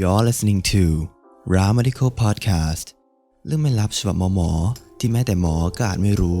You're listening to Ra Medical Podcast เรื่องไม่ลับฉบับหมอหมอ ที่แม้แต่หมอก็อาจไม่รู้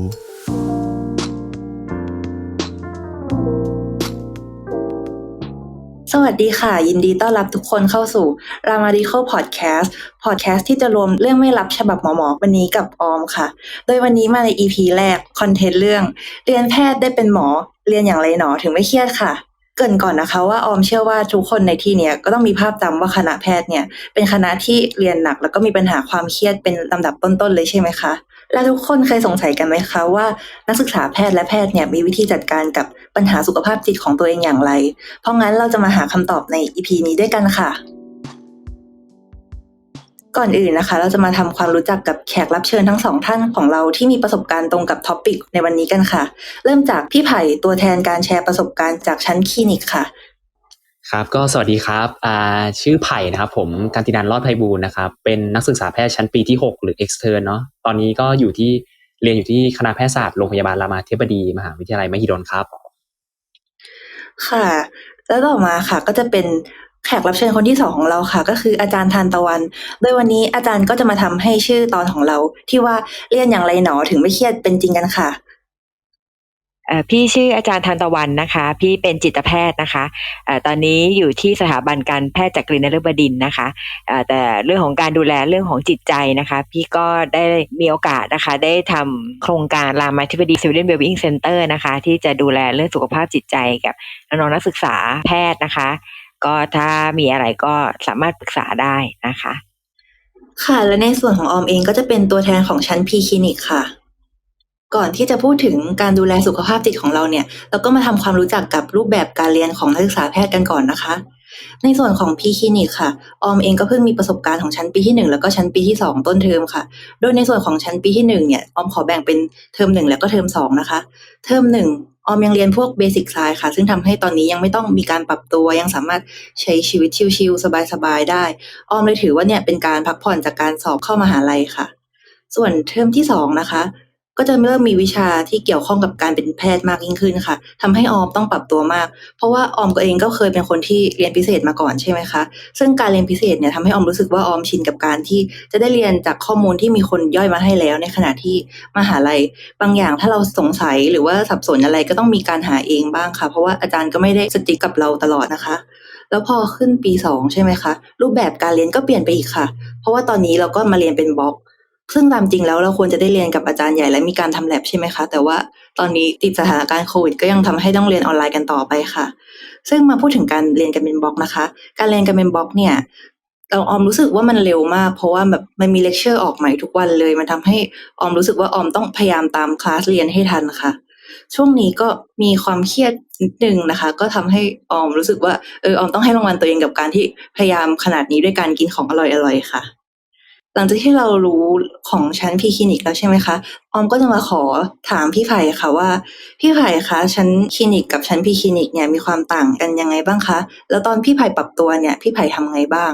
สวัสดีค่ะ ยินดีต้อนรับทุกคนเข้าสู่ Ramadical Podcast Podcast ที่จะรวมเรื่องไม่ลับฉบับหมอหมอวันนี้กับออมค่ะ โดยวันนี้มาใน EP แรก คอนเทนต์เรื่อง เรียนแพทย์ได้เป็นหมอ เรียนอย่างไรหนอถึงไม่เครียดค่ะ เกินก่อนนะคะว่าออมเชื่อว่าทุกคนในที่เนี้ยก็ต้องมีภาพจำว่าคณะแพทย์เนี่ย เป็นคณะที่เรียนหนักแล้วก็มีปัญหาความเครียดเป็นลำดับต้นๆเลยใช่ไหมคะ และทุกคนเคยสงสัยกันไหมคะว่านักศึกษาแพทย์และแพทย์เนี่ยมีวิธีจัดการกับปัญหาสุขภาพจิตของตัวเองอย่างไร เพราะงั้นเราจะมาหาคำตอบในอีพีนี้ด้วยกันค่ะ ก่อนอื่นนะคะ เราจะมาทำความรู้จักกับแขกรับเชิญทั้งสองท่านของเราที่มีประสบการณ์ตรงกับท็อปิกในวันนี้กันค่ะ เริ่มจากพี่ไผ่ตัวแทนการแชร์ประสบการณ์จากชั้นคลินิกค่ะ ครับก็สวัสดีครับอ่าชื่อไผ่นะครับผมการตินันรอดไพบูลย์นะครับเป็นนักศึกษาแพทย์ชั้นปีที่ 6 หรือ extern เนาะตอนนี้ก็อยู่ที่เรียนอยู่ที่คณะแพทยศาสตร์โรงพยาบาลรามาธิบดี มหาวิทยาลัยมหิดลครับ ค่ะ แล้วต่อมาค่ะก็จะเป็น แขกรับเชิญคนที่สองของเราค่ะ ก็คืออาจารย์ทานตะวัน โดยวันนี้อาจารย์ก็จะมาทำให้ชื่อตอนของเรา ที่ว่าเรียนอย่างไรหนอถึงไม่เครียดเป็นจริงกันค่ะพี่ชื่ออาจารย์ทานตะวันนะคะ พี่เป็นจิตแพทย์นะคะอ่อตอนนี้อยู่ที่สถาบันการแพทย์จักรีนฤบดินนะคะแต่เรื่องของการดูแลเรื่องของจิตใจนะคะ พี่ก็ได้มีโอกาสนะคะ ได้ทำโครงการรามาธิบดี Civilian Wellbeing Center นะคะ ที่จะดูแลเรื่องสุขภาพจิตใจกับน้องนักศึกษาแพทย์นะคะ ก็ถ้ามีอะไรก็สามารถปรึกษาได้นะคะ ค่ะและในส่วนของออมเองก็จะเป็นตัวแทนของชั้นพีคลินิกค่ะ ก่อนที่จะพูดถึงการดูแลสุขภาพจิตของเราเนี่ย เราก็มาทำความรู้จักกับรูปแบบการเรียนของนักศึกษาแพทย์กันก่อนนะคะ ในส่วนของพีคลินิกค่ะ ออมเองก็เพิ่งมีประสบการณ์ของชั้นปีที่หนึ่งแล้วก็ชั้นปีที่สองต้นเทอมค่ะ โดยในส่วนของชั้นปีที่หนึ่งเนี่ย ออมขอแบ่งเป็นเทอมหนึ่งแล้วก็เทอมสองนะคะ เทอมหนึ่งออมยังเรียนพวกเบสิกไซค่ะ ซึ่งทำให้ตอนนี้ยังไม่ต้องมีการปรับตัว ยังสามารถใช้ชีวิตชิลๆสบายๆได้ ออมเลยถือว่าเนี่ยเป็นการพักผ่อนจากการสอบเข้ามหาลัยค่ะ ส่วนเทอมที่สองนะคะ ก็จะเริ่มมีวิชาที่เกี่ยวข้องกับการเป็นแพทย์มากยิ่งขึ้นค่ะทำให้ออมต้องปรับตัวมาก เพราะว่าออมก็เองก็เคยเป็นคนที่เรียนพิเศษมาก่อนใช่ไหมคะ ซึ่งการเรียนพิเศษเนี่ยทำให้ออมรู้สึกว่าออมชินกับการที่จะได้เรียนจากข้อมูลที่มีคนย่อยมาให้แล้ว ในขณะที่มหาลัย บางอย่างถ้าเราสงสัยหรือว่าสับสนอะไรก็ต้องมีการหาเองบ้างค่ะ เพราะว่าอาจารย์ก็ไม่ได้สติกกับเราตลอดนะคะแล้วพอขึ้นปีสองใช่ไหมคะ รูปแบบการเรียนก็เปลี่ยนไปอีกค่ะ เพราะว่าตอนนี้เราก็มาเรียนเป็นบล็อก ซึ่งตามจริงแล้วเราควรจะได้เรียนกับอาจารย์ใหญ่และมีการทำแลบใช่ไหมคะ แต่ว่าตอนนี้ติดสถานการณ์โควิดก็ยังทำให้ต้องเรียนออนไลน์กันต่อไปค่ะ ซึ่งมาพูดถึงการเรียนกันเป็นบล็อกนะคะ การเรียนกันเป็นบล็อกเนี่ยเราออมรู้สึกว่ามันเร็วมาก เพราะว่าแบบมันมีเลคเชอร์ออกใหม่ทุกวันเลย มันทำให้ออมรู้สึกว่าออมต้องพยายามตามคลาสเรียนให้ทันค่ะ ช่วงนี้ก็มีความเครียดนิดนึงนะคะ ก็ทำให้ออมรู้สึกว่าเออออมต้องให้รางวัลตัวเองกับการที่พยายามขนาดนี้ด้วยการกินของอร่อยๆค่ะ หลังจากที่เรารู้ของชั้นพีคลินิกแล้วใช่ไหมคะ ออมก็จะมาขอถามพี่ไผ่ค่ะว่า พี่ไผ่คะชั้นคลินิกกับชั้นพีคลินิกเนี่ยมีความต่างกันยังไงบ้างคะ แล้วตอนพี่ไผ่ปรับตัวเนี่ยพี่ไผ่ทำไงบ้าง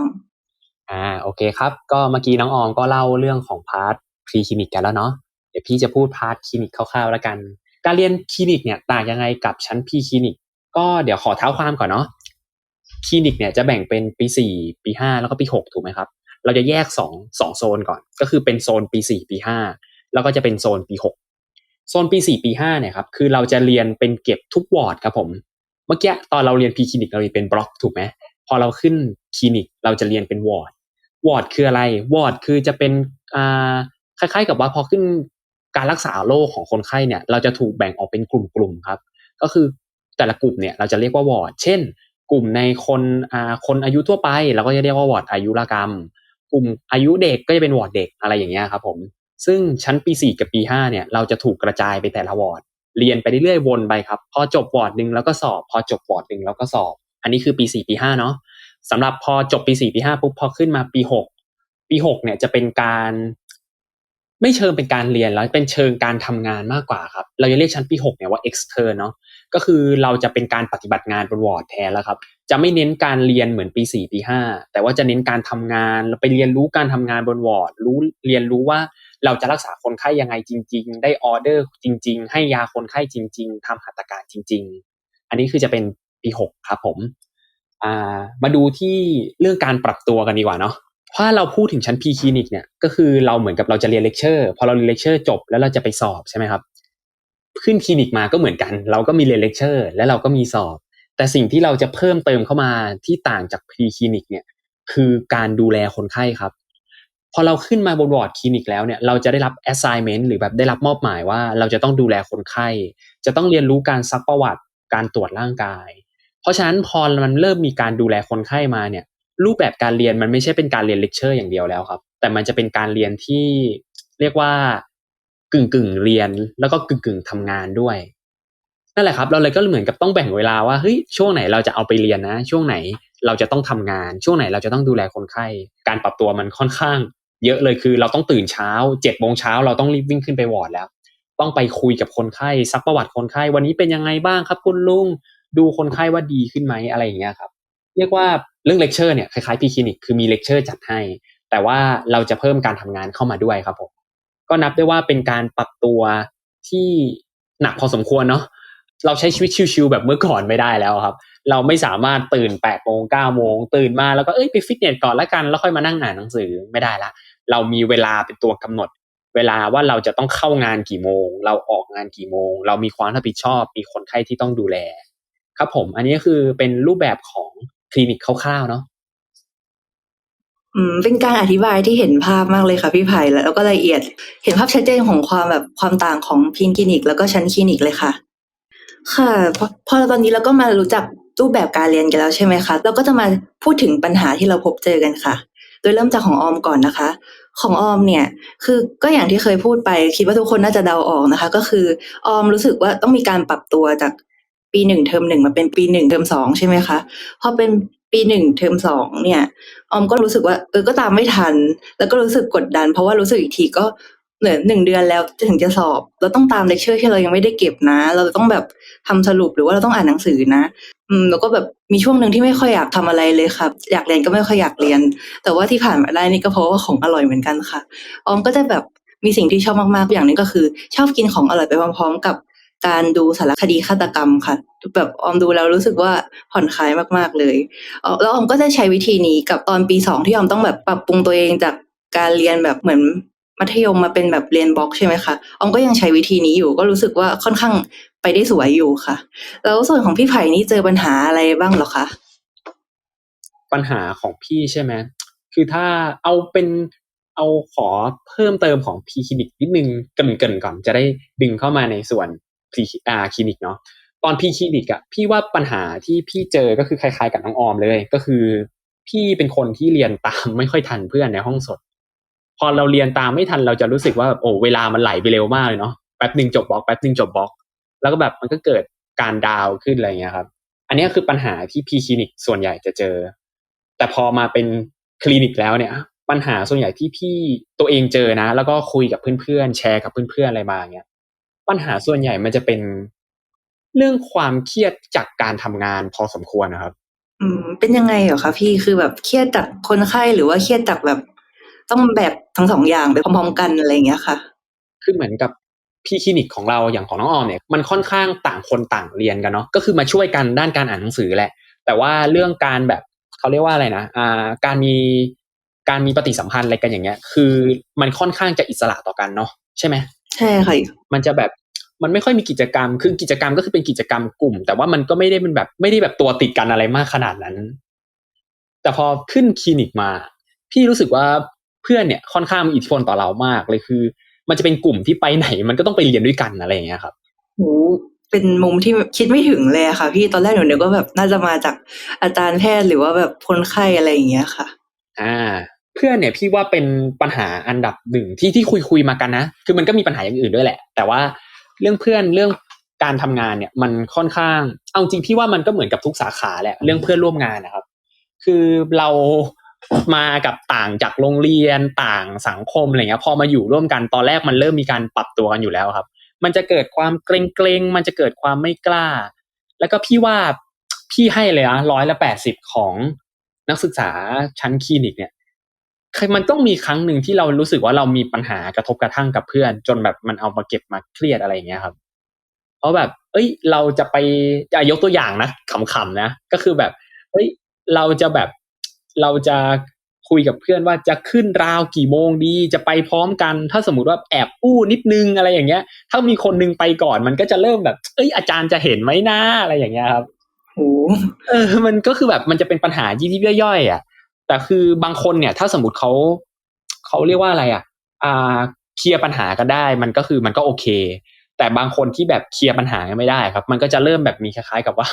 อ่าโอเคครับ ก็เมื่อกี้น้องออมก็เล่าเรื่องของพาร์ทพรีคลินิกกันแล้วเนาะ เดี๋ยวพี่จะพูดพาร์ทคลินิกคร่าวๆแล้วกัน การเรียนคลินิกเนี่ยต่างยังไงกับชั้นพีคลินิก ก็เดี๋ยวขอเท้าความก่อนเนาะ คลินิกเนี่ยจะแบ่งเป็นปีสี่ปีห้าแล้วก็ปีหกถูกไหมครับ เราจะแยกสองสองโซนก่อน ก็คือเป็นโซนปีสี่ปีห้าแล้วก็จะเป็นโซนปีหกโซนปีสี่ปีห้าเนี่ยครับ คือเราจะเรียนเป็นเก็บทุกวอร์ดครับผม เมื่อกี้ตอนเราเรียนพีคลินิกเราเรียนเป็นบล็อกถูกไหมพอเราขึ้นคลินิกเราจะเรียนเป็นวอร์ด วอร์ดคืออะไร วอร์ดคือจะเป็นอ่าคล้ายๆ กับว่าพอขึ้นการรักษาโรคของคนไข้เนี่ย เราจะถูกแบ่งออกเป็นกลุ่มๆครับ ก็คือแต่ละกลุ่มเนี่ยเราจะเรียกว่าวอร์ด เช่น กลุ่มในคนอ่าคนอายุทั่วไปเราก็จะเรียกว่าวอร์ดอายุรกรรม กลุ่มอายุเด็กก็จะเป็นวอร์ดเด็กอะไรอย่างเงี้ยครับผม ซึ่งชั้นปี 4 กับปี 5 เนี่ย เราจะถูกกระจายไปแต่ละวอร์ดเรียนไปเรื่อยๆวนไปครับ พอจบวอร์ดหนึ่งแล้วก็สอบ พอจบวอร์ดหนึ่งแล้วก็สอบ อันนี้คือปี 4 ปี5เนาะสำหรับพอจบปี 4 ปี5ปุ๊บพอขึ้นมาปี 6 ปี 6 เนี่ยจะเป็นการ ไม่เชิงเป็นการเรียนแล้วเป็นเชิงการทำงานมากกว่าครับ เราจะเรียกชั้นปี 6 เนี่ยว่า extern เนาะ ก็คือเราจะเป็นการปฏิบัติงานบนวอร์ดแทนแล้วครับ จะไม่เน้นการเรียนเหมือนปี4ปี5แต่ว่าจะเน้นการทำงานเราไปเรียนรู้การทำงานบนวอร์ดรู้เรียนรู้ว่าเราจะรักษาคนไข้ยังไงจริง ๆ ได้ออเดอร์จริง ๆ ให้ยาคนไข้จริง ๆทำหัตถการจริง ๆ อันนี้คือจะเป็นปี6ครับผมามาดูที่เรื่องการปรับตัวกันดีกว่าเนาะเพราเราพูดถึงชั้นพีคลินิกเนี่ยก็คือเราเหมือนกับเราจะเรียนเลคเชอร์พอเราเรียนเลคเชอร์จบแล้วเราจะไปสอบใช่ไหมครับ ขึ้นคลินิกมาก็เหมือนกัน เราก็มีเรียนเลคเชอร์แล้วเราก็มีสอบ แต่สิ่งที่เราจะเพิ่มเติมเข้ามาที่ต่างจากพรีคลินิกเนี่ยคือการดูแลคนไข้ครับ พอเราขึ้นมาบนวอร์ดคลินิกแล้วเนี่ยเราจะได้รับ assignment หรือแบบได้รับมอบหมายว่า เราจะต้องดูแลคนไข้ จะต้องเรียนรู้การซักประวัติการตรวจร่างกาย เพราะฉะนั้นพอมันเริ่มมีการดูแลคนไข้มาเนี่ยรูปแบบการเรียนมันไม่ใช่เป็นการเรียนเลคเชอร์อย่างเดียวแล้วครับ แต่มันจะเป็นการเรียนที่เรียกว่า กึ่งกึ่งเรียน แล้วก็กึ่งกึ่งทำงานด้วยนั่นแหละครับ เราเลยก็เหมือนกับต้องแบ่งเวลาว่าเฮ้ยช่วงไหนเราจะเอาไปเรียนนะ ช่วงไหนเราจะต้องทำงาน ช่วงไหนเราจะต้องดูแลคนไข้การปรับตัวมันค่อนข้าง เยอะเลยคือเราต้องตื่นเช้าเจ็ดโมงเช้าเราต้องรีบวิ่งขึ้นไปวอร์ดแล้ว ต้องไปคุยกับคนไข้ซักประวัติคนไข้วันนี้เป็นยังไงบ้างครับ คุณลุงดูคนไข้ว่าดีขึ้นไหมอะไรอย่างเงี้ยครับ เรียกว่าเรื่องเลคเชอร์เนี่ยคล้ายๆพีคลินิกคือมีเลคเชอร์จัดให้ แต่ว่าเราจะเพิ่มการทำงานเข้ามาด้วยครับผม ก็นับได้ว่าเป็นการปรับตัวที่หนักพอสมควรเนาะเราใช้ชีวิตชิวๆแบบเมื่อก่อนไม่ได้แล้วครับ เราไม่สามารถตื่นแปดโมงเก้าโมงตื่นมาแล้วก็เอ้ยไปฟิตเนสก่อนแล้วกันแล้วค่อยมานั่งอ่านหนังสือไม่ได้ละ เรามีเวลาเป็นตัวกำหนด เวลาว่าเราจะต้องเข้างานกี่โมง เราออกงานกี่โมง เรามีความรับผิดชอบ มีคนไข้ที่ต้องดูแล ครับผมอันนี้คือเป็นรูปแบบของคลินิกคร่าวๆเนาะ อืมเป็นการอธิบายที่เห็นภาพมากเลยค่ะพี่ไผ่แล้วก็ละเอียด เห็นภาพชัดเจนของความแบบความต่างของพินคลินิก แล้วก็ชั้นคลินิกเลยค่ะ ค่ะพอพอตอนนี้เราก็มารู้จักรูปแบบการเรียนกันแล้วใช่ไหมคะเราก็จะมาพูดถึงปัญหาที่เราพบเจอกันค่ะ โดยเริ่มจากของออมก่อนนะคะ ของออมเนี่ยคือก็อย่างที่เคยพูดไป คิดว่าทุกคนน่าจะเดาออกนะคะ ก็คือออมรู้สึกว่าต้องมีการปรับตัวจากปีหนึ่งเทอมหนึ่งมาเป็นปีหนึ่งเทอมสองใช่ไหมคะพอเป็น ปีหนึ่งเทอมสองเนี่ยออมก็รู้สึกว่าเออก็ตามไม่ทัน แล้วก็รู้สึกกดดัน เพราะว่ารู้สึกอีกทีก็เหลือหนึ่งเดือนแล้วถึงจะสอบ เราต้องตามเลคเชอร์ที่เรายังไม่ได้เก็บนะ เราต้องแบบทำสรุปหรือว่าเราต้องอ่านหนังสือนะอืมแล้วก็แบบมีช่วงหนึ่งที่ไม่ค่อยอยากทำอะไรเลยครับ อยากเรียนก็ไม่ค่อยอยากเรียน แต่ว่าที่ผ่านมาได้นี่ก็เพราะว่าของอร่อยเหมือนกันค่ะออมก็จะแบบมีสิ่งที่ชอบมากๆอย่างนึงก็คือ ชอบกินของอร่อยไปพร้อมๆ กับ การดูสารคดีฆาตกรรมค่ะ แบบออมดูแล้วรู้สึกว่าผ่อนคลายมาก ๆเลยเออแล้วออมก็จะใช้วิธีนี้กับตอนปีสองที่ออมต้องแบบปรับปรุงตัวเองจากการเรียนแบบเหมือนมัธยมมาเป็นแบบเรียนบล็อกใช่ไหมคะออมก็ยังใช้วิธีนี้อยู่ก็รู้สึกว่าค่อนข้างไปได้สวยอยู่ค่ะ แล้วส่วนของพี่ไผ่นี่เจอปัญหาอะไรบ้างหรอคะปัญหาของพี่ใช่ไหมคือถ้าเอาเป็นเอาขอเพิ่มเติมของพีคลินิกนิดนึงเกินเกินก่อนจะได้ดึงเข้ามาในส่วน อาคลินิกเนาะตอนพี่คลินิกอะพี่ว่าปัญหาที่พี่เจอก็คือคล้ายๆกับน้องออมเลย ก็คือ พี่เป็นคนที่เรียนตามไม่ค่อยทันเพื่อนในห้องสด พอเราเรียนตามไม่ทันเราจะรู้สึกว่าแบบโอ้เวลามันไหลไปเร็วมากเลยเนาะแป๊บหนึ่งจบบล็อกแป๊บหนึ่งจบบล็อก แล้วก็แบบมันก็เกิดการดาวขึ้นอะไรเงี้ยครับ อันนี้คือปัญหาที่พีคลินิกส่วนใหญ่จะเจอ แต่พอมาเป็นคลินิกแล้วเนี่ย ปัญหาส่วนใหญ่ที่พี่ตัวเองเจอนะ แล้วก็คุยกับเพื่อนๆแชร์กับเพื่อนๆอะไรมาเงี้ย ปัญหาส่วนใหญ่มันจะเป็นเรื่องความเครียดจากการทำงานพอสมควรนะครับ อืม เป็นยังไงเหรอคะพี่คือแบบเครียดจากคนไข้หรือว่าเครียดจากแบบ ต้องแบบทั้งสองอย่างไปพร้อมๆกันอะไรอย่างเงี้ยค่ะ คือเหมือนกับพี่คลินิกของเราอย่างของน้องออมเนี่ยมันค่อนข้างต่างคนต่างเรียนกันเนาะก็คือมาช่วยกันด้านการอ่านหนังสือแหละ แต่ว่าเรื่องการแบบเขาเรียกว่าอะไรนะอ่าการมีการมีปฏิสัมพันธ์อะไรกันอย่างเงี้ย คือมันค่อนข้างจะอิสระต่อกันเนาะใช่ไหมใช่ค่ะมันจะแบบ มันไม่ค่อยมีกิจกรรม คือกิจกรรมก็คือเป็นกิจกรรมกลุ่ม แต่ว่ามันก็ไม่ได้เป็นแบบไม่ได้แบบตัวติดกันอะไรมากขนาดนั้น แต่พอขึ้นคลินิกมา พี่รู้สึกว่าเพื่อนเนี่ยค่อนข้างมีอิทธิพลต่อเรามากเลยคือ มันจะเป็นกลุ่มที่ไปไหน มันก็ต้องไปเรียนด้วยกันอะไรอย่างเงี้ยครับโหเป็นมุมที่คิดไม่ถึงเลยอะค่ะ พี่ตอนแรกหนูนึกว่าแบบน่าจะมาจากอาจารย์แพทย์หรือว่าแบบคนไข้อะไรอย่างเงี้ยค่ะ อ่า เพื่อนเนี่ยพี่ว่าเป็นปัญหาอันดับหนึ่งที่ที่คุยคุยมากันนะ คือมันก็มีปัญหาอย่างอื่นด้วยแหละ แต่ว่า เรื่องเพื่อนเรื่องการทำงานเนี่ยมันค่อนข้าง เอาจริงพี่ว่ามันก็เหมือนกับทุกสาขาแหละเรื่องเพื่อนร่วมงานนะครับ คือเรามากับต่างจากโรงเรียนต่างสังคมอะไรเงี้ยพอมาอยู่ร่วมกันตอนแรกมันเริ่มมีการปรับตัวกันอยู่แล้วครับ มันจะเกิดความเกรงเกรงๆมันจะเกิดความไม่กล้า แล้วก็พี่ว่าพี่ให้เลยนะร้อยละแปดสิบของนักศึกษาชั้นคลินิกเนี่ย มันต้องมีครั้งหนึ่งที่เรารู้สึกว่าเรามีปัญหากระทบกระทั่งกับเพื่อน จนแบบมันเอามาเก็บมาเครียดอะไรอย่างเงี้ยครับ เพราะแบบ เอ้ย เราจะไปอะยกตัวอย่างนะขำๆนะ ก็คือแบบ เฮ้ย เราจะแบบ เราจะคุยกับเพื่อนว่าจะขึ้นราวกี่โมงดี จะไปพร้อมกัน ถ้าสมมติว่าแอบอู้นิดนึงอะไรอย่างเงี้ย ถ้ามีคนนึงไปก่อนมันก็จะเริ่มแบบ เอ้ย อาจารย์จะเห็นไหมนะอะไรอย่างเงี้ยครับโอ้เออ มันก็คือแบบมันจะเป็นปัญหายิบย่อยๆอะ แต่คือบางคนเนี่ย ถ้าสมมติเขาเขาเรียกว่าอะไรอะอ่าเคลียร์ปัญหากันได้ มันก็คือมันก็โอเค แต่บางคนที่แบบเคลียร์ปัญหากันไม่ได้ครับ มันก็จะเริ่มแบบมีคล้ายๆกับว่า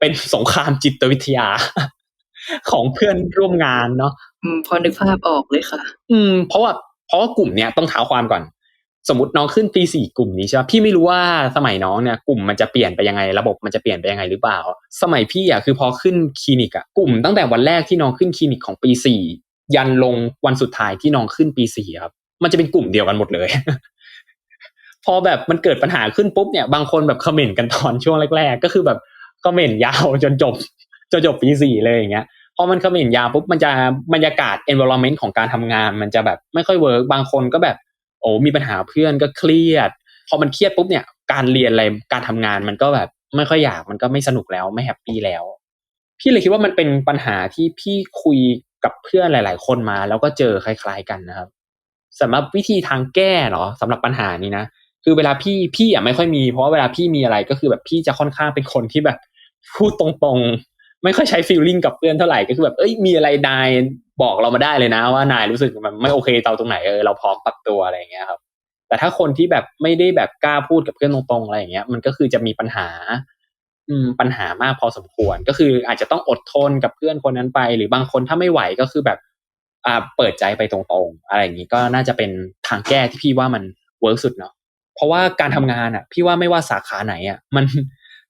เป็นสงครามจิตวิทยา ของเพื่อนร่วมงานเนาะอืมพอนึกภาพออกเลยค่ะ อืม เพราะว่าเพราะว่ากลุ่มเนี้ยต้องเท้าความก่อน สมมติน้องขึ้นปีสี่กลุ่มนี้ใช่ไหมพี่ไม่รู้ว่าสมัยน้องเนี่ยกลุ่มมันจะเปลี่ยนไปยังไงระบบมันจะเปลี่ยนไปยังไงหรือเปล่า สมัยพี่อะคือพอขึ้นคลินิกอะกลุ่มตั้งแต่วันแรกที่น้องขึ้นคลินิกของปีสี่ยันลงวันสุดท้ายที่น้องขึ้นปีสี่ครับ มันจะเป็นกลุ่มเดียวกันหมดเลย พอแบบมันเกิดปัญหาขึ้นปุ๊บเนี่ยบางคนแบบคอมเมนต์กันตอนช่วงแรก ๆ ก็คือแบบคอมเมนต์ยาวจนจบจนจบปีสี่เลยอย่างเงี้ยพอมันคอมเมนต์ยาวปุ๊บมันจะบรรยากาศ environment ของการทำงาน มันจะแบบไม่ค่อยเวิร์กบางคนก็แบบ โอ้มีปัญหาเพื่อนก็เครียด พอมันเครียดปุ๊บเนี่ย การเรียนอะไรการทำงานมันก็แบบไม่ค่อยอยากมันก็ไม่สนุกแล้วไม่แฮปปี้แล้ว พี่เลยคิดว่ามันเป็นปัญหาที่พี่คุยกับเพื่อนหลาย ๆ คนมา แล้วก็เจอคล้าย ๆ กันนะครับสำหรับวิธีทางแก้เนาะสำหรับปัญหานี้นะคือเวลาพี่พี่อะไม่ค่อยมี เพราะว่าเวลาพี่มีอะไรก็คือแบบพี่จะค่อนข้างเป็นคนที่แบบพูดตรงๆ ไม่ค่อยใช้ฟีลลิ่งกับเพื่อนเท่าไหร่ก็คือแบบเอ้ยมีอะไรนาย บอกเรามาได้เลยนะว่านายรู้สึกมันไม่โอเคเตาตรงไหนเออเราพร้อมปรับตัวอะไรอย่างเงี้ยครับ แต่ถ้าคนที่แบบไม่ได้แบบกล้าพูดกับเพื่อนตรงๆอะไรอย่างเงี้ย มันก็คือจะมีปัญหา อืมปัญหามากพอสมควร ก็คืออาจจะต้องอดทนกับเพื่อนคนนั้นไป หรือบางคนถ้าไม่ไหวก็คือแบบ อ่าเปิดใจไปตรงๆ อะไรอย่างนี้ก็น่าจะเป็นทางแก้ที่พี่ว่ามันเวิร์กสุดเนาะเพราะว่าการทำงานอะ พี่ว่าไม่ว่าสาขาไหนอะ มัน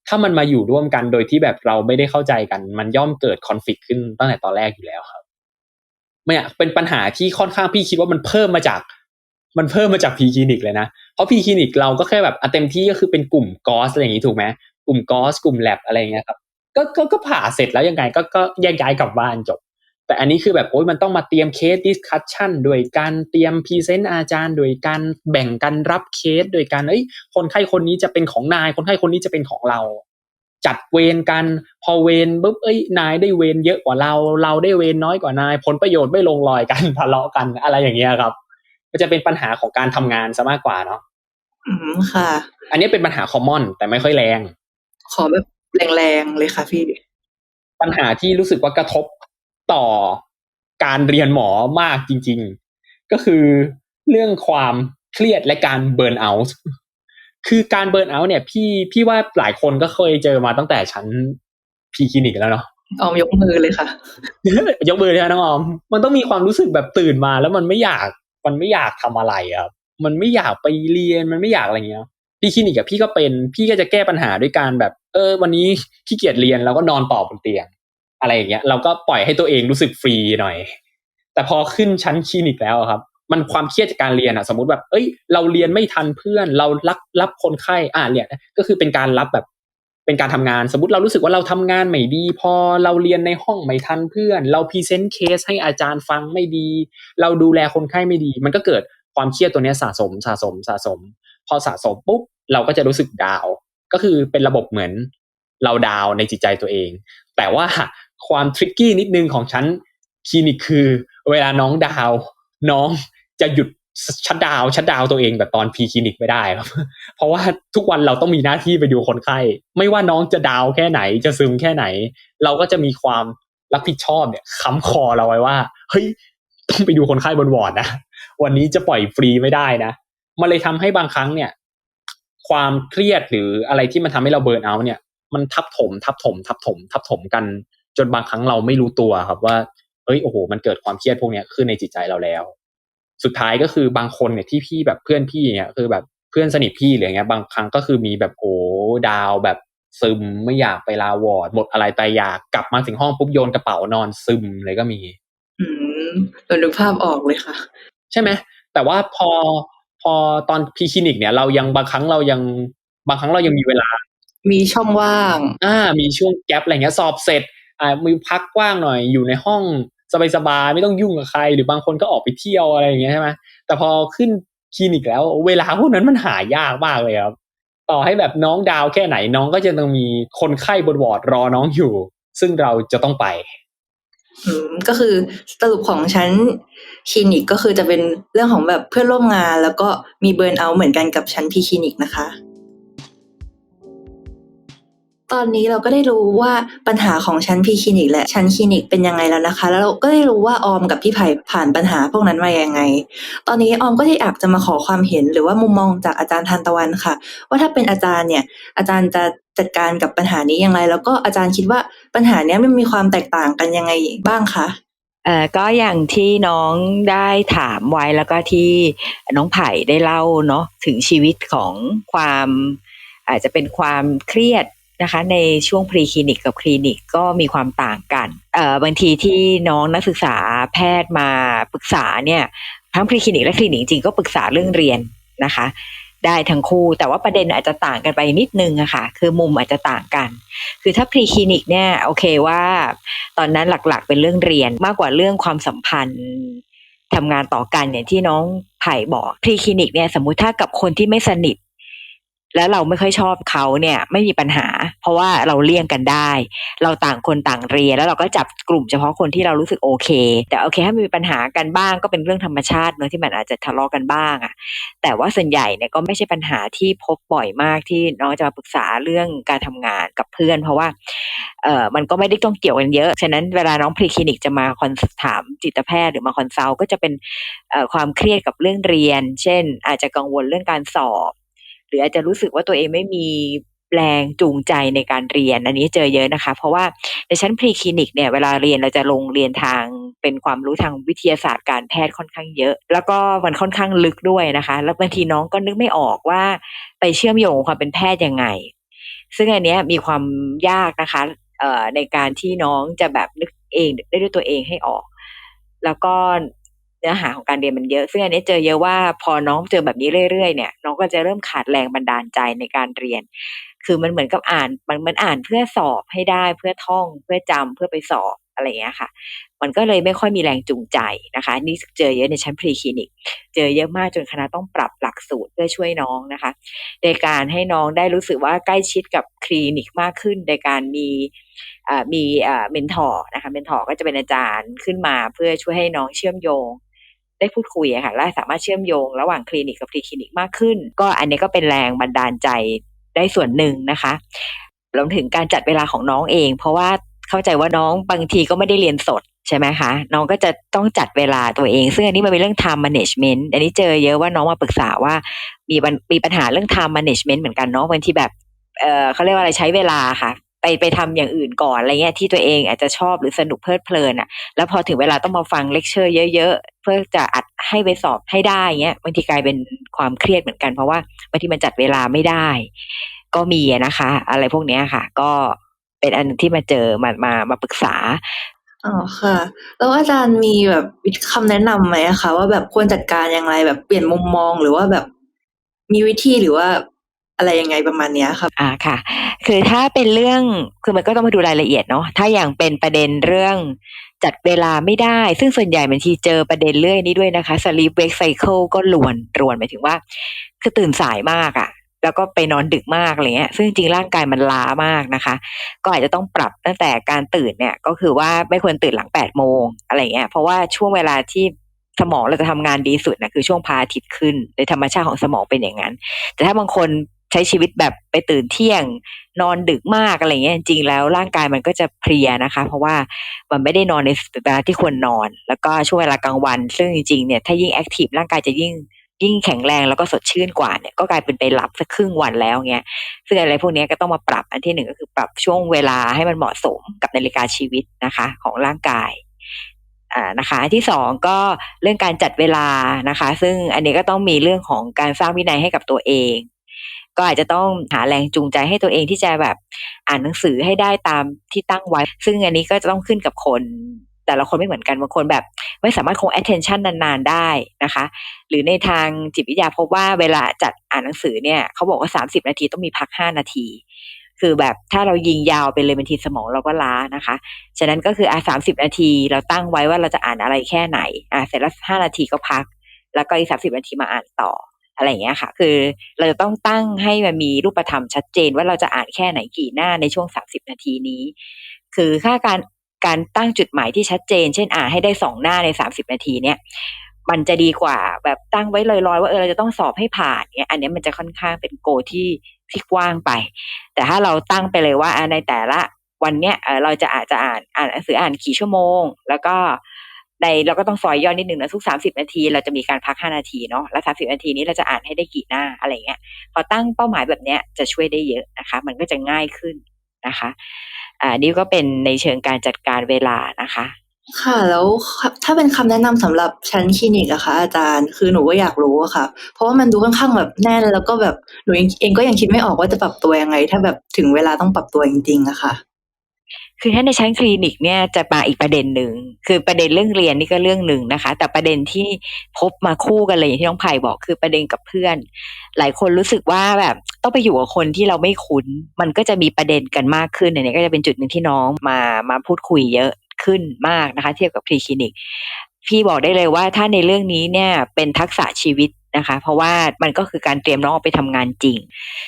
ถ้ามันมาอยู่ร่วมกันโดยที่แบบเราไม่ได้เข้าใจกัน มันย่อมเกิดคอนฟ lict ขึ้นตั้งแต่ตอนแรกอยู่แล้วครับ ม่อะเป็นปัญหาที่ค่อนข้างพี่คิดว่ามันเพิ่มมาจาก มันเพิ่มมาจากพีคลินิกเลยนะ เพราะพีคลินิกเราก็แค่แบบอะเต็มที่ก็คือเป็นกลุ่มกอสอะไรอย่างนี้ถูกไหมกลุ่มกอสกลุ่มแลบอะไรอย่างเงี้ยครับก็ก็ก็ผ่าเสร็จแล้วยังไงก็ก็แยกย้ายกลับบ้านจบ แต่อันนี้คือแบบโอ้ยมันต้องมาเตรียมเคสดิสคัชชันโดยการเตรียมพรีเซนต์อาจารย์ โดยการแบ่งกันรับเคสโดยการเอ้ยคนไข้คนนี้จะเป็นของนาย คนไข้คนนี้จะเป็นของเรา จัดเวรกันพอเวรปุ๊บเอ้ยนายได้เวรเยอะกว่าเรา เราได้เวรน้อยกว่านาย ผลประโยชน์ไม่ลงรอยกันทะเลาะกันอะไรอย่างเงี้ยครับ มันจะเป็นปัญหาของการทำงานซะมากกว่าเนาะอืมค่ะ อันนี้เป็นปัญหาคอมมอนแต่ไม่ค่อยแรง ขอแบบแรงๆเลยค่ะพี่ ปัญหาที่รู้สึกว่ากระทบต่อการเรียนหมอมากจริง ๆ ก็คือเรื่องความเครียดและการเบิร์นเอาท์ คือการเบิร์นเอาท์เนี่ย พี่พี่ว่าหลายคนก็เคยเจอมาตั้งแต่ชั้นพีคลินิกแล้วเนาะออมยกมือเลยค่ะ ยกมือเลยนะน้องออม มันต้องมีความรู้สึกแบบตื่นมาแล้วมันไม่อยากมันไม่อยากทำอะไรอะครับมันไม่อยากไปเรียนมันไม่อยากอะไรเงี้ยพี่คลินิกกับพี่ก็เป็นพี่ก็จะแก้ปัญหาด้วยการแบบ เออ วันนี้ขี้เกียจเรียนเราก็นอนต่อบนเตียง อะไรอย่างเงี้ย เราก็ปล่อยให้ตัวเองรู้สึกฟรีหน่อย แต่พอขึ้นชั้นคลินิกแล้วอะครับ มันความเครียดจากการเรียนอะสมมติแบบเอ้ย เราเรียนไม่ทันเพื่อน เรารับรับคนไข้อ่าเนี่ยก็คือเป็นการรับแบบเป็นการทำงาน สมมติเรารู้สึกว่าเราทำงานไม่ดี พอเราเรียนในห้องไม่ทันเพื่อน เราพรีเซนต์เคสให้อาจารย์ฟังไม่ดี เราดูแลคนไข้ไม่ดี มันก็เกิดความเครียดตัวนี้สะสมสะสมสะสม พอสะสมปุ๊บเราก็จะรู้สึกดาว ก็คือเป็นระบบเหมือนเราดาวในจิตใจตัวเอง แต่ว่าความทริกกี้นิดนึงของฉันคลินิกคือ เวลาน้องดาวน้อง จะหยุดชัดดาวชัดดาวตัวเองแบบตอนพีคลินิกไม่ได้ครับ เพราะว่าทุกวันเราต้องมีหน้าที่ไปดูคนไข้ ไม่ว่าน้องจะดาวแค่ไหนจะซึมแค่ไหน เราก็จะมีความรับผิดชอบเนี่ยค้ำคอเราไว้ว่าเฮ้ยต้องไปดูคนไข้บนวอร์ดนะวันนี้จะปล่อยฟรีไม่ได้นะมันเลยทำให้บางครั้งเนี่ย ความเครียดหรืออะไรที่มันทำให้เราเบิร์นเอาเนี่ย มันทับถม ทับถม ทับถม ทับถมกัน จนบางครั้งเราไม่รู้ตัวครับว่าเอ้ยโอ้โห มันเกิดความเครียดพวกนี้ขึ้นในจิตใจเราแล้ว สุดท้ายก็คือบางคนเนี่ยที่พี่แบบเพื่อนพี่เนี่ยคือแบบเพื่อนสนิทพี่หรืออย่างเงี้ยบางครั้งก็คือมีแบบโอ้ดาวแบบซึมไม่อยากไปลาวอร์ดหมดอะไรแต่อยากกลับมาถึงห้องปุ๊บโยนกระเป๋านอนซึมเลยก็มี อืมเรานึกภาพออกเลยค่ะ ใช่ไหมแต่ว่าพอพอตอนพีคลินิกเนี่ยเรายังบางครั้งเรายังบางครั้งเรายังมีเวลา มีช่องว่าง อ่า มีช่วงแกลบอะไรเงี้ยสอบเสร็จอ่ามีพักกว้างหน่อยอยู่ในห้อง สบายๆไม่ต้องยุ่งกับใคร หรือบางคนก็ออกไปเที่ยวอะไรอย่างเงี้ยใช่ไหมแต่พอขึ้นคลินิกแล้วเวลาพวกนั้นมันหายากมากเลยครับ ต่อให้แบบน้องดาวแค่ไหนน้องก็จะต้องมีคนไข้บนวอร์ดรอน้องอยู่ ซึ่งเราจะต้องไปก็คือสรุปของชั้นคลินิกก็คือจะเป็นเรื่องของแบบเพื่อนร่วมงาน แล้วก็มีเบิร์นเอาเหมือนกันกับชั้นพีคลินิกนะคะ ตอนนี้เราก็ได้รู้ว่าปัญหาของชั้นพีคลินิกและชั้นคลินิกเป็นยังไงแล้วนะคะ แล้วเราก็ได้รู้ว่าออมกับพี่ไผ่ผ่านปัญหาพวกนั้นมายังไง ตอนนี้ออมก็ได้อยากจะมาขอความเห็นหรือว่ามุมมองจากอาจารย์ทันตะวันค่ะ ว่าถ้าเป็นอาจารย์เนี่ยอาจารย์จะจัดการกับปัญหานี้อย่างไร แล้วก็อาจารย์คิดว่าปัญหานี้มันมีความแตกต่างกันยังไงบ้างคะเอ่อก็อย่างที่น้องได้ถามไว้แล้วก็ที่น้องไผ่ได้เล่าเนาะถึงชีวิตของความ อาจจะเป็นความเครียด นะคะ ในช่วงพรีคลินิกกับคลินิกก็มีความต่างกันเอ่อบางทีที่น้องนักศึกษาแพทย์มาปรึกษาเนี่ยทั้งพรีคลินิกและคลินิกจริงก็ปรึกษาเรื่องเรียนนะคะ ได้ทั้งคู่แต่ว่าประเด็นอาจจะต่างกันไปนิดนึงอะค่ะคือมุมอาจจะต่างกัน คือถ้าพรีคลินิกเนี่ยโอเคว่า ตอนนั้นหลักๆเป็นเรื่องเรียนมากกว่าเรื่องความสัมพันธ์ทำงานต่อกันอย่างที่น้องไผ่บอกพรีคลินิกเนี่ยสมมุติถ้ากับคนที่ไม่สนิท แล้วเราไม่ค่อยชอบเขาเนี่ยไม่มีปัญหา เพราะว่าเราเลี่ยงกันได้ เราต่างคนต่างเรียนแล้วเราก็จับกลุ่มเฉพาะคนที่เรารู้สึกโอเค แต่โอเคถ้ามีปัญหากันบ้างก็เป็นเรื่องธรรมชาติเนอะที่มันอาจจะทะเลาะกันบ้างอะแต่ว่าส่วนใหญ่เนี่ยก็ไม่ใช่ปัญหาที่พบบ่อยมากที่น้องจะมาปรึกษาเรื่องการทำงานกับเพื่อน เพราะว่าเออมันก็ไม่ได้ต้องเกี่ยวกันเยอะ ฉะนั้นเวลาน้องพรีคลินิกจะมาคอนถามจิตแพทย์หรือมาคอนซัลก็จะเป็นความเครียดกับเรื่องเรียน เช่น อาจจะกังวลเรื่องการสอบ หรืออาจจะรู้สึกว่าตัวเองไม่มีแรงจูงใจในการเรียน อันนี้เจอเยอะนะคะ เพราะว่าในชั้นพรีคลินิกเนี่ยเวลาเรียนเราจะลงเรียนทางเป็นความรู้ทางวิทยาศาสตร์การแพทย์ค่อนข้างเยอะ แล้วก็มันค่อนข้างลึกด้วยนะคะ แล้วบางทีน้องก็นึกไม่ออกว่าไปเชื่อมโยงความเป็นแพทย์ยังไง ซึ่งอันนี้มีความยากนะคะในการที่น้องจะแบบนึกเองได้ด้วยตัวเองให้ออก แล้วก็ เนื้อหาของการเรียนมันเยอะ ซึ่งอันนี้เจอเยอะว่าพอน้องเจอแบบนี้เรื่อยๆเนี่ยน้องก็จะเริ่มขาดแรงบันดาลใจในการเรียน คือมันเหมือนกับอ่านมันมันอ่านเพื่อสอบให้ได้เพื่อท่อง เพื่อจำเพื่อไปสอบอะไรอย่างเงี้ยค่ะ มันก็เลยไม่ค่อยมีแรงจูงใจนะคะ นี่เจอเยอะในชั้นพรีคลินิก เจอเยอะมากจนคณะต้องปรับหลักสูตรเพื่อช่วยน้องนะคะ ในการให้น้องได้รู้สึกว่าใกล้ชิดกับคลินิกมากขึ้น ในการมีมีเมนทอร์นะคะ เมนทอร์ก็จะเป็นอาจารย์ขึ้นมาเพื่อช่วยให้น้องเชื่อมโยง ได้พูดคุยอะค่ะและสามารถเชื่อมโยงระหว่างคลินิกกับพรีคลินิกมากขึ้น ก็อันนี้ก็เป็นแรงบันดาลใจได้ส่วนหนึ่งนะคะรวมถึงการจัดเวลาของน้องเอง เพราะว่าเข้าใจว่าน้องบางทีก็ไม่ได้เรียนสดใช่ไหมคะ น้องก็จะต้องจัดเวลาตัวเอง ซึ่งอันนี้มันเป็นเรื่อง time management อันนี้เจอเยอะว่าน้องมาปรึกษาว่ามีปัญมีปัญหาเรื่อง time management เหมือนกันเนาะบางทีแบบเออเขาเรียกว่าอะไรใช้เวลาค่ะ ไปไปทำอย่างอื่นก่อนอะไรเงี้ยที่ตัวเองอาจจะชอบหรือสนุกเพลิดเพลินอะ แล้วพอถึงเวลาต้องมาฟังเลคเชอร์เยอะๆ เพื่อจะอัดให้ไปสอบให้ได้เงี้ยบางทีกลายเป็นความเครียดเหมือนกัน เพราะว่าบางทีมันจัดเวลาไม่ได้ ก็มีนะคะ อะไรพวกเนี้ยค่ะ ก็เป็นอันที่มาเจอมามามาปรึกษาอ๋อค่ะ แล้วอาจารย์มีแบบคำแนะนำไหมคะว่าแบบควรจัดการอย่างไรแบบเปลี่ยนมุมมองหรือว่าแบบมีวิธีหรือว่า อะไรยังไงประมาณเนี้ยครับอ่าค่ะ คือถ้าเป็นเรื่องคือมันก็ต้องมาดูรายละเอียดเนาะถ้าอย่างเป็นประเด็นเรื่องจัดเวลาไม่ได้ ซึ่งส่วนใหญ่บางทีเจอประเด็นเรื่องนี้ด้วยนะคะ sleep wake cycle ก็ลวนรวนหมายถึงว่า คือตื่นสายมากอะ่ะแล้วก็ไปนอนดึกมากอะไรเงี้ย ซึ่งจริงร่างกายมันล้ามากนะคะ ก็อาจจะต้องปรับตั้งแต่การตื่นเนี่ยก็คือว่าไม่ควรตื่นหลังแปดโมงอะไรเงี้ย เพราะว่าช่วงเวลาที่สมองเราจะทำงานดีสุดนะคือช่วงพอาทิตย์ขึ้นโดยธรรมชาติของสมองเป็นอย่างนั้น แต่ถ้าบางคน ใช้ชีวิตแบบไปตื่นเที่ยง นอนดึกมากอะไรเงี้ยจริงแล้วร่างกายมันก็จะเพลียนะคะ เพราะว่ามันไม่ได้นอนในเวลาที่ควรนอน แล้วก็ช่วงเวลากลางวัน ซึ่งจริงๆเนี่ยถ้ายิ่งแอคทีฟร่างกายจะยิ่งยิ่งแข็งแรงแล้วก็สดชื่นกว่าเนี่ยก็กลายเป็นไปหลับสักครึ่งวันแล้วเงี้ยซึ่งอะไรพวกนี้ก็ต้องมาปรับอันที่หนึ่งก็คือปรับช่วงเวลาให้มันเหมาะสมกับนาฬิกาชีวิตนะคะ ของร่างกายอ่านะคะอันที่สองก็เรื่องการจัดเวลานะคะ ซึ่งอันนี้ก็ต้องมีเรื่องของการสร้างวินัยให้กับตัวเอง ก็อาจจะต้องหาแรงจูงใจให้ตัวเองที่จะแบบอ่านหนังสือให้ได้ตามที่ตั้งไว้ ซึ่งอันนี้ก็จะต้องขึ้นกับคนแต่ละคนไม่เหมือนกันบางคนแบบไม่สามารถคง attention นานๆได้นะคะ หรือในทางจิตวิทยาพบว่าเวลาจัดอ่านหนังสือเนี่ยเขาบอกว่าสามสิบนาทีต้องมีพักห้านาที คือแบบถ้าเรายิงยาวไปเลยบางทีสมองเราก็ล้านะคะ ฉะนั้นก็คืออะสามสิบนาทีเราตั้งไว้ว่าเราจะอ่านอะไรแค่ไหนอะเสร็จแล้วห้านาทีก็พัก แล้วก็อีกสามสิบนาทีมาอ่านต่อ อะไรอย่างเงี้ยค่ะ คือเราจะต้องตั้งให้มันมีรูปธรรมชัดเจนว่าเราจะอ่านแค่ไหนกี่หน้าในช่วงสามสิบนาทีนี้ คือค่าการการตั้งจุดหมายที่ชัดเจน เช่นอ่านให้ได้สองหน้าในสามสิบนาทีเนี่ยมันจะดีกว่าแบบตั้งไว้ลอยๆ ว่าเออเราจะต้องสอบให้ผ่านเนี่ยอันนี้มันจะค่อนข้างเป็นโกที่ที่กว้างไป แต่ถ้าเราตั้งไปเลยว่าในแต่ละวันเนี้ยเราจะอาจจะอ่านอ่านหนังสืออ่านกี่ชั่วโมง แล้วก็ ในเราก็ต้องซอยย่อนิดหนึ่งนะทุกสามสิบนาที เราจะมีการพักห้านาทีเนาะแล้วสามสิบนาทีนี้เราจะอ่านให้ได้กี่หน้าอะไรเงี้ยพอตั้งเป้าหมายแบบเนี้ยจะช่วยได้เยอะนะคะ มันก็จะง่ายขึ้นนะคะอ่านี่ก็เป็นในเชิงการจัดการเวลานะคะ ค่ะ แล้วถ้าเป็นคำแนะนำสำหรับชั้นคลินิกอะคะอาจารย์คือหนูก็อยากรู้อะค่ะ เพราะว่ามันดูค่อนข้างแบบแน่น แล้วก็แบบหนูเองก็ยังคิดไม่ออกว่าจะปรับตัวยังไง ถ้าแบบถึงเวลาต้องปรับตัวจริงๆอะค่ะ คือถ้าในชั้นคลินิกเนี่ยจะมาอีกประเด็นหนึ่งคือประเด็นเรื่องเรียนนี่ก็เรื่องหนึ่งนะคะ แต่ประเด็นที่พบมาคู่กันเลยอย่างที่น้องไผ่บอกคือประเด็นกับเพื่อน หลายคนรู้สึกว่าแบบต้องไปอยู่กับคนที่เราไม่คุ้น มันก็จะมีประเด็นกันมากขึ้นอันนี้ก็จะเป็นจุดหนึ่งที่น้องมามาพูดคุยเยอะขึ้นมากนะคะ เทียบกับคลินิก พี่บอกได้เลยว่าถ้าในเรื่องนี้เนี่ยเป็นทักษะชีวิตนะคะ เพราะว่ามันก็คือการเตรียมน้องออกไปทำงานจริง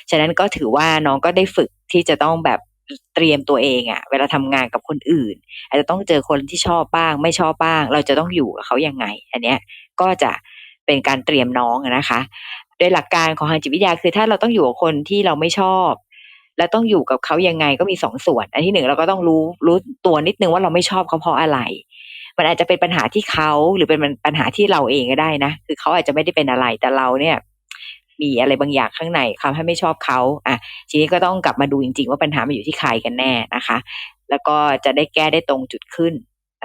ฉะนั้นก็ถือว่าน้องก็ได้ฝึกที่จะต้องแบบ เตรียมตัวเองอะเวลาทำงานกับคนอื่น อาจจะต้องเจอคนที่ชอบบ้าง ไม่ชอบบ้าง เราจะต้องอยู่กับเขายังไง อันเนี้ยก็จะเป็นการเตรียมน้องนะคะโดยหลักการของทางจิตวิทยาคือถ้าเราต้องอยู่กับคนที่เราไม่ชอบ แล้วต้องอยู่กับเขายังไงก็มีสองส่วน อันที่หนึ่งเราก็ต้องรู้รู้ตัวนิดนึงว่าเราไม่ชอบเขาเพราะอะไร มันอาจจะเป็นปัญหาที่เขาหรือเป็นปัญหาที่เราเองก็ได้นะ คือเขาอาจจะไม่ได้เป็นอะไรแต่เราเนี่ย มีอะไรบางอย่างข้างในทำให้ไม่ชอบเขาอะทีนี้ก็ต้องกลับมาดูจริง ๆ ว่าปัญหามันอยู่ที่ใครกันแน่นะคะ แล้วก็จะได้แก้ได้ตรงจุดขึ้น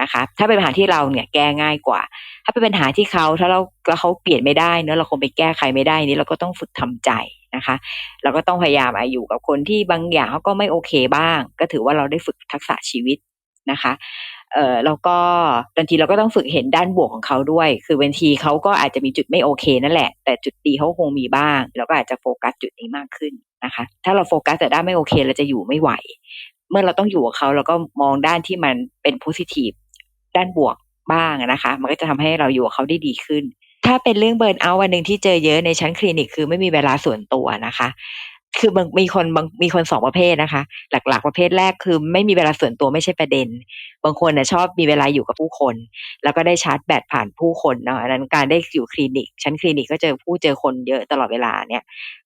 นะคะ ถ้าเป็นปัญหาที่เราเนี่ยแก้ง่ายกว่า ถ้าเป็นปัญหาที่เขาถ้าเราเขาเปลี่ยนไม่ได้เนอะเราคงไปแก้ใครไม่ได้นี่เราก็ต้องฝึกทำใจนะคะเราก็ต้องพยายามอยู่กับคนที่บางอย่างเขาก็ไม่โอเคบ้าง ก็ถือว่าเราได้ฝึกทักษะชีวิตนะคะ เออแล้วก็บางทีเราก็ต้องฝึกเห็นด้านบวกของเขาด้วย คือบางทีเขาก็อาจจะมีจุดไม่โอเคนั่นแหละ แต่จุดดีเขาคงมีบ้าง เราก็อาจจะโฟกัสจุดนี้มากขึ้นนะคะ ถ้าเราโฟกัสแต่ด้านไม่โอเคเราจะอยู่ไม่ไหว เมื่อเราต้องอยู่กับเขาเราก็มองด้านที่มันเป็นโพซิทีฟด้านบวกบ้างนะคะ มันก็จะทำให้เราอยู่กับเขาได้ดีขึ้น ถ้าเป็นเรื่องเบิร์นเอาวันหนึ่งที่เจอเยอะในชั้นคลินิกคือไม่มีเวลาส่วนตัวนะคะ คือบางมีคนบางมีคนสองประเภทนะคะ หลัก ๆ ประเภทแรกคือ ไม่มีเวลาส่วนตัวไม่ใช่ประเด็น บางคนนะชอบมีเวลาอยู่กับผู้คน แล้วก็ได้ชาร์จแบตผ่านผู้คนเนาะนั้นการได้อยู่คลินิกชั้นคลินิกก็เจอผู้เจอคนเยอะตลอดเวลาเนี่ย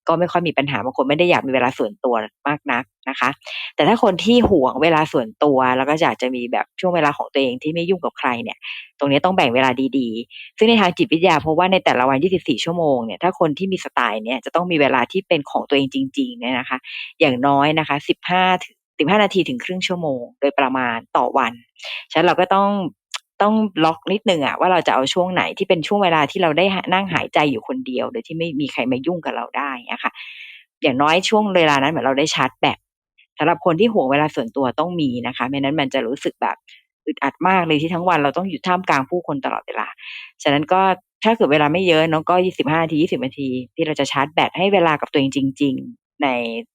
ก็ไม่ค่อยมีปัญหาบางคนไม่ได้อยากมีเวลาส่วนตัวมากนักนะคะ แต่ถ้าคนที่ห่วงเวลาส่วนตัวแล้วก็อยากจะมีแบบช่วงเวลาของตัวเองที่ไม่ยุ่งกับใครเนี่ย รงนี้ต้องแบ่งเวลาดีๆ ซึ่งในทางจิตวิทยาเพราะว่าในแต่ละวัน 24 ชั่วโมงเนี่ยถ้าคนที่มีสไตล์เนี่ยจะต้องมีเวลาที่เป็นของตัวเองจริงๆเนี่ยนะคะ อย่างน้อยนะคะ 15ถึง15 นาทีถึงครึ่งชั่วโมง โดยประมาณต่อวันฉะนั้นเราก็ต้องต้องล็อกนิดนึงอะว่าเราจะเอาช่วงไหนที่เป็นช่วงเวลาที่เราได้นั่งหายใจอยู่คนเดียว โดยที่ไม่มีใครมายุ่งกับเราได้นะคะอย่างน้อยช่วงเวลานั้นเหมือนเราได้ชาร์จแบตสำหรับคนที่ห่วงเวลาส่วนตัวต้องมีนะคะไม่นั้นมันจะรู้สึกแบบ อึดอัดมากเลยที่ทั้งวันเราต้องอยู่ท่ามกลางผู้คนตลอดเวลา ฉะนั้นก็ถ้าเกิดเวลาไม่เยอะน้องก็ยี่สิบห้านาทียี่สิบนาที ที่เราจะชาร์จแบตให้เวลากับตัวเองจริง ๆ ใน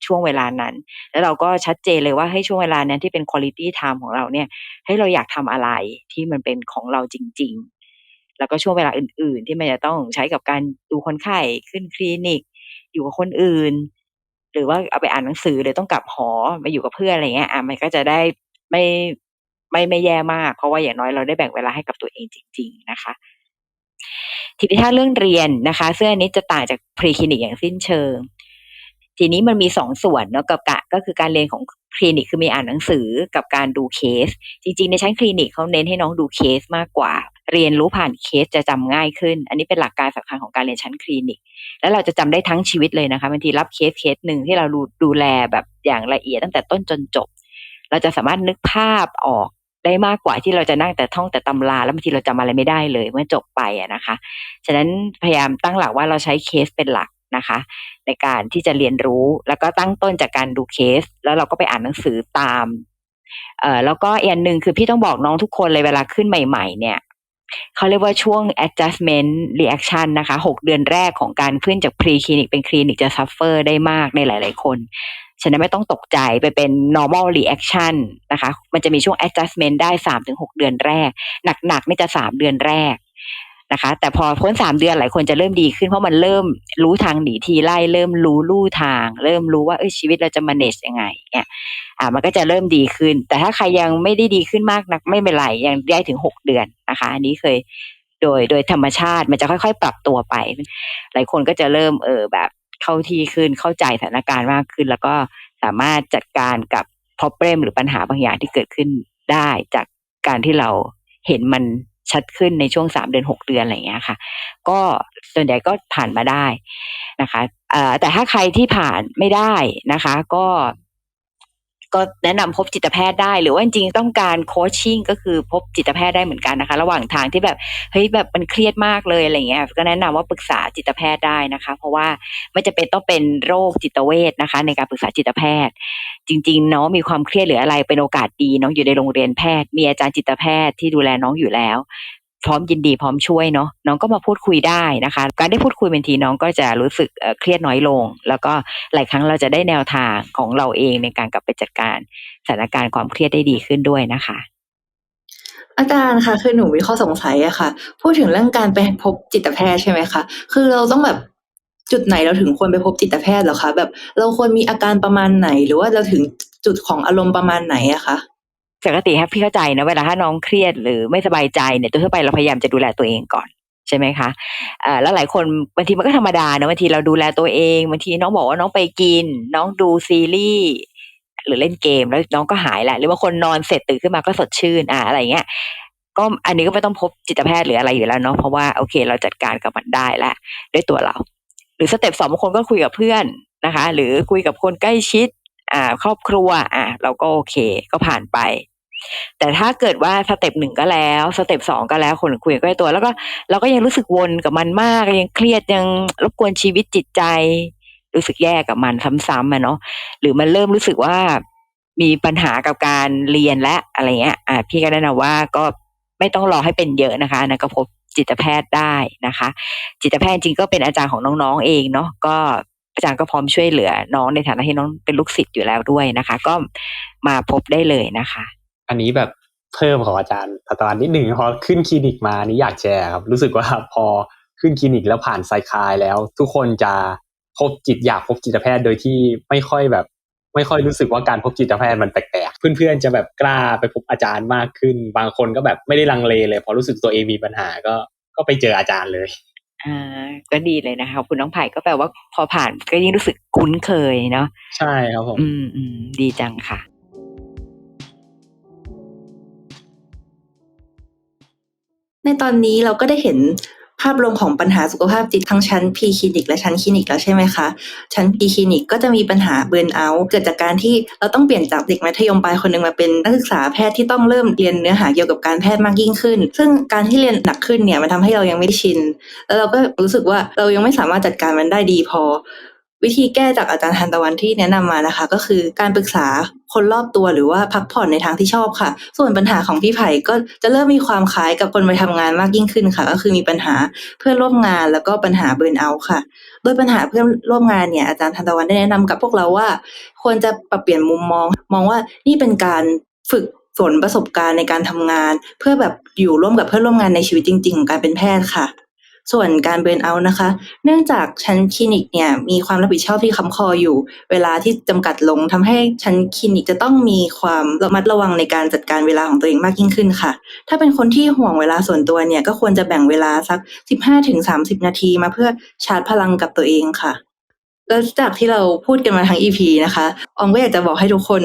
ช่วงเวลานั้น แล้วเราก็ชัดเจนเลยว่าให้ช่วงเวลานั้นที่เป็นคุณลิตี้ไทม์ของเราเนี่ย ให้เราอยากทำอะไรที่มันเป็นของเราจริง ๆ แล้วก็ช่วงเวลาอื่น ๆ ที่มันจะต้องใช้กับการดูคนไข้ขึ้นคลินิก อยู่กับคนอื่น หรือว่าเอาไปอ่านหนังสือหรือต้องกลับหอมาอยู่กับเพื่อนอะไรเงี้ยอะมันก็จะได้ไม่ ไม่ไม่แย่มาก เพราะว่าอย่างน้อยเราได้แบ่งเวลาให้กับตัวเองจริง ๆ นะคะทีนี้ถ้าเรื่องเรียนนะคะซึ่งอันนี้จะต่างจากพรีคลินิกอย่างสิ้นเชิง ทีนี้มันมีสองส่วนเนาะกับกะก็คือการเรียนของคลินิกคือมีอ่านหนังสือกับการดูเคส จริงๆ ในชั้นคลินิกเขาเน้นให้น้องดูเคสมากกว่า เรียนรู้ผ่านเคสจะจำง่ายขึ้น อันนี้เป็นหลักการสำคัญของการเรียนชั้นคลินิก แล้วเราจะจำได้ทั้งชีวิตเลยนะคะบางทีรับเคสเคสหนึ่งที่เราดูดูแลแบบอย่างละเอียดตั้งแต่ต้นจนจบ เราจะสามารถนึกภาพออก ได้มากกว่าที่เราจะนั่งแต่ท่องแต่ตำราแล้วบางทีเราจำอะไรไม่ได้เลยเมื่อจบไปอะนะคะ ฉะนั้นพยายามตั้งหลักว่าเราใช้เคสเป็นหลักนะคะ ในการที่จะเรียนรู้แล้วก็ตั้งต้นจากการดูเคส แล้วเราก็ไปอ่านหนังสือตามเอ่อแล้วก็อีกอันหนึ่งคือพี่ต้องบอกน้องทุกคนเลยเวลาขึ้นใหม่ ๆ เนี่ย เขาเรียกว่าช่วง adjustment reaction นะคะหกเดือนแรกของการขึ้นจาก pre clinic เป็นคลินิกจะ suffer ได้มากในหลาย ๆ คน ฉะนั้นไม่ต้องตกใจไปเป็น normal reaction นะคะ มันจะมีช่วง adjustment ได้สามถึงหกเดือนแรก หนักๆนี่จะสามเดือนแรก นะคะ แต่พอพ้นสามเดือนหลายคนจะเริ่มดีขึ้นเพราะมันเริ่มรู้ทางหนีทีไล่เริ่มรู้ลู่ทาง เริ่มรู้ว่าเออชีวิตเราจะ manage ยังไงเนี่ยอ่ามันก็จะเริ่มดีขึ้น แต่ถ้าใครยังไม่ได้ดีขึ้นมากนักไม่เป็นไรยังได้ถึงหกเดือนนะคะอันนี้เคยโดยโดยธรรมชาติมันจะค่อยๆ ปรับตัวไป หลายคนก็จะเริ่มเออแบบเข้าที่ขึ้นเข้าใจสถานการณ์มากขึ้น แล้วก็สามารถจัดการกับ problem หรือปัญหาบางอย่างที่เกิดขึ้นได้จากการที่เราเห็นมัน ชัดขึ้นในช่วงสามเดือนหกเดือนอะไรอย่างเงี้ยค่ะ ก็ส่วนใหญ่ก็ผ่านมาได้นะคะแต่ถ้าใครที่ผ่านไม่ได้นะคะ ก็ ก็แนะนำพบจิตแพทย์ได้ หรือว่าจริงๆต้องการโคชชิ่งก็คือพบจิตแพทย์ได้เหมือนกันนะคะ ระหว่างทางที่แบบเฮ้ยแบบมันเครียดมากเลยอะไรเงี้ยก็แนะนำว่าปรึกษาจิตแพทย์ได้นะคะ เพราะว่าไม่จะเป็นต้องเป็นโรคจิตเวชนะคะ ในการปรึกษาจิตแพทย์ จริงๆน้องมีความเครียดหรืออะไรเป็นโอกาสดีน้องอยู่ในโรงเรียนแพทย์ มีอาจารย์จิตแพทย์ที่ดูแลน้องอยู่แล้ว พร้อมยินดีพร้อมช่วยเนาะน้องก็มาพูดคุยได้นะคะ การได้พูดคุยเป็นทีน้องก็จะรู้สึกเครียดน้อยลง แล้วก็หลายครั้งเราจะได้แนวทางของเราเองในการกลับไปจัดการสถานการณ์ความเครียดได้ดีขึ้นด้วยนะคะ อาจารย์คะคือหนูมีข้อสงสัยอะค่ะ พูดถึงเรื่องการไปพบจิตแพทย์ใช่ไหมคะคือเราต้องแบบจุดไหนเราถึงควรไปพบจิตแพทย์หรอคะแบบเราควรมีอาการประมาณไหน หรือว่าเราถึงจุดของอารมณ์ประมาณไหนอะคะ ปกติครับพี่เข้าใจนะเวลาถ้าน้องเครียดหรือไม่สบายใจเนี่ยตัวทั่วไปเราพยายามจะดูแลตัวเองก่อนใช่ไหมคะแล้วหลายคนบางทีมันก็ธรรมดานะบางทีเราดูแลตัวเองบางทีน้องบอกว่าน้องไปกิน น้องดูซีรีส์หรือเล่นเกมแล้วน้องก็หายแหละหรือว่าคนนอนเสร็จตื่นขึ้นมาก็สดชื่นอ่าอะไรเงี้ยก็อันนี้ก็ไม่ต้องพบจิตแพทย์หรืออะไรอยู่แล้วเนาะเพราะว่าโอเคเราจัดการกับมันได้แล้วด้วยตัวเรา หรือสเต็ปสองบางคนก็คุยกับเพื่อนนะคะ หรือคุยกับคนใกล้ชิด อ่าครอบครัวอ่าเราก็โอเคก็ผ่านไป แต่ถ้าเกิดว่าสเต็ปหนึ่งก็แล้วสเต็ปสองก็แล้วคนคุยก็ได้ตัว แล้วก็เราก็ยังรู้สึกวนกับมันมากยังเครียดยังรบกวนชีวิตจิตใจ รู้สึกแย่กับมันซ้ำๆอะเนาะหรือมันเริ่มรู้สึกว่ามีปัญหากับการเรียนและอะไรเงี้ย อ่า พี่ก็แนะนำว่าก็ไม่ต้องรอให้เป็นเยอะนะคะนะก็พบจิตแพทย์ได้นะคะ จิตแพทย์จริงก็เป็นอาจารย์ของน้องๆเองเนาะก็อาจารย์ก็พร้อมช่วยเหลือน้องในฐานะที่น้องเป็นลูกศิษย์อยู่แล้วด้วยนะคะ ก็มาพบได้เลยนะคะ อันนี้แบบเพิ่มของอาจารย์ตอนนิดหนึ่งพอขึ้นคลินิกมานี่อยากแชร์ครับ รู้สึกว่าพอขึ้นคลินิกแล้วผ่านไซคลายแล้ว ทุกคนจะพบจิตอยากพบจิตแพทย์โดยที่ไม่ค่อยแบบ ไม่ค่อยรู้สึกว่าการพบจิตแพทย์มันแปลกๆเพื่อนๆจะแบบกล้าไปพบอาจารย์มากขึ้น บางคนก็แบบไม่ได้ลังเลเลย พอรู้สึกตัวเองมีปัญหาก็ก็ไปเจออาจารย์เลยอ่าก็ดีเลยนะคะขอบคุณน้องไผ่ก็แปลว่าพอผ่านก็ยิ่งรู้สึกคุ้นเคยเนาะใช่ครับผมอืมอืมดีจังค่ะ ในตอนนี้เราก็ได้เห็นภาพรวมของปัญหาสุขภาพจิตทั้งชั้น P คลินิกและชั้นคลินิกแล้วใช่ไหมคะ ชั้น P คลินิกก็จะมีปัญหาเบิร์นเอาท์เกิดจากการที่เราต้องเปลี่ยนจากเด็กมัธยมปลายคนหนึ่งมาเป็นนักศึกษาแพทย์ที่ต้องเริ่มเรียนเนื้อหาเกี่ยวกับการแพทย์มากยิ่งขึ้น ซึ่งการที่เรียนหนักขึ้นเนี่ยมันทำให้เรายังไม่ได้ชิน แล้วเราก็รู้สึกว่าเรายังไม่สามารถจัดการมันได้ดีพอ วิธีแก้จากอาจารย์ทันตะวันที่แนะนำมานะคะ ก็คือการปรึกษาคนรอบตัวหรือว่าพักผ่อนในทางที่ชอบค่ะ ส่วนปัญหาของพี่ไผ่ก็จะเริ่มมีความคล้ายกับคนไปทำงานมากยิ่งขึ้นค่ะ ก็คือมีปัญหาเพื่อนร่วมงานแล้วก็ปัญหาเบิร์นเอาท์ค่ะ โดยปัญหาเพื่อนร่วมงานเนี่ยอาจารย์ทันตะวันได้แนะนำกับพวกเราว่า ควรจะปรับเปลี่ยนมุมมอง มองว่านี่เป็นการฝึกฝนประสบการณ์ในการทำงาน เพื่อแบบอยู่ร่วมกับเพื่อนร่วมงานในชีวิตจริง ๆ ของการเป็นแพทย์ค่ะ ส่วนการเบิร์นเอาท์นะคะ เนื่องจากชั้นคลินิกเนี่ยมีความรับผิดชอบที่ค้ำคออยู่ เวลาที่จำกัดลงทำให้ชั้นคลินิกจะต้องมีความระมัดระวังในการจัดการเวลาของตัวเองมากยิ่งขึ้นค่ะ ถ้าเป็นคนที่ห่วงเวลาส่วนตัวเนี่ยก็ควรจะแบ่งเวลาสัก 15-30 นาทีมาเพื่อชาร์จพลังกับตัวเองค่ะ แล้วจากที่เราพูดกันมาทั้ง EP นะคะ ออมก็อยากจะบอกให้ทุกคน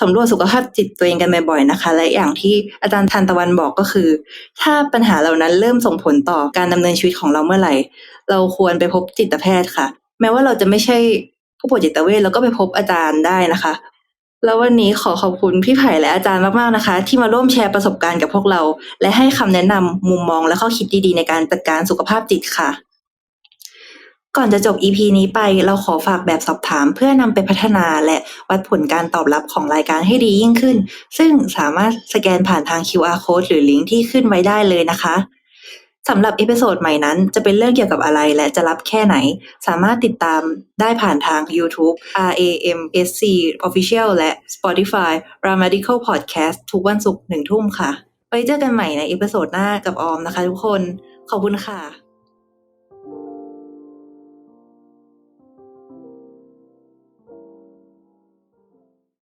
สำรวจสุขภาพจิตตัวเองกันบ่อยๆนะคะ และอย่างที่อาจารย์ทันตะวันบอกก็คือ ถ้าปัญหาเหล่านั้นเริ่มส่งผลต่อการดำเนินชีวิตของเราเมื่อไหร่ เราควรไปพบจิตแพทย์ค่ะ แม้ว่าเราจะไม่ใช่ผู้ป่วยจิตเวชเราก็ไปพบอาจารย์ได้นะคะ แล้ววันนี้ขอขอบคุณพี่ไผ่และอาจารย์มากๆนะคะ ที่มาร่วมแชร์ประสบการณ์กับพวกเรา และให้คำแนะนำมุมมองและข้อคิดดีๆในการจัดการสุขภาพจิตค่ะ ก่อนจะจบ EP นี้ไปเราขอฝากแบบสอบถามเพื่อนำไปพัฒนาและวัดผลการตอบรับของรายการให้ดียิ่งขึ้น ซึ่งสามารถสแกนผ่านทาง QR code หรือลิงก์ที่ขึ้นไว้ได้เลยนะคะสำหรับเอพิโซดใหม่นั้นจะเป็นเรื่องเกี่ยวกับอะไรและจะรับแค่ไหน สามารถติดตามได้ผ่านทาง YouTube RAMSC Official และ Spotify Ramadical Podcast ทุกวันศุกร์หนึ่งทุ่มค่ะ ไว้เจอกันใหม่ในเอพิโซดหน้ากับออมนะคะทุกคน ขอบคุณค่ะ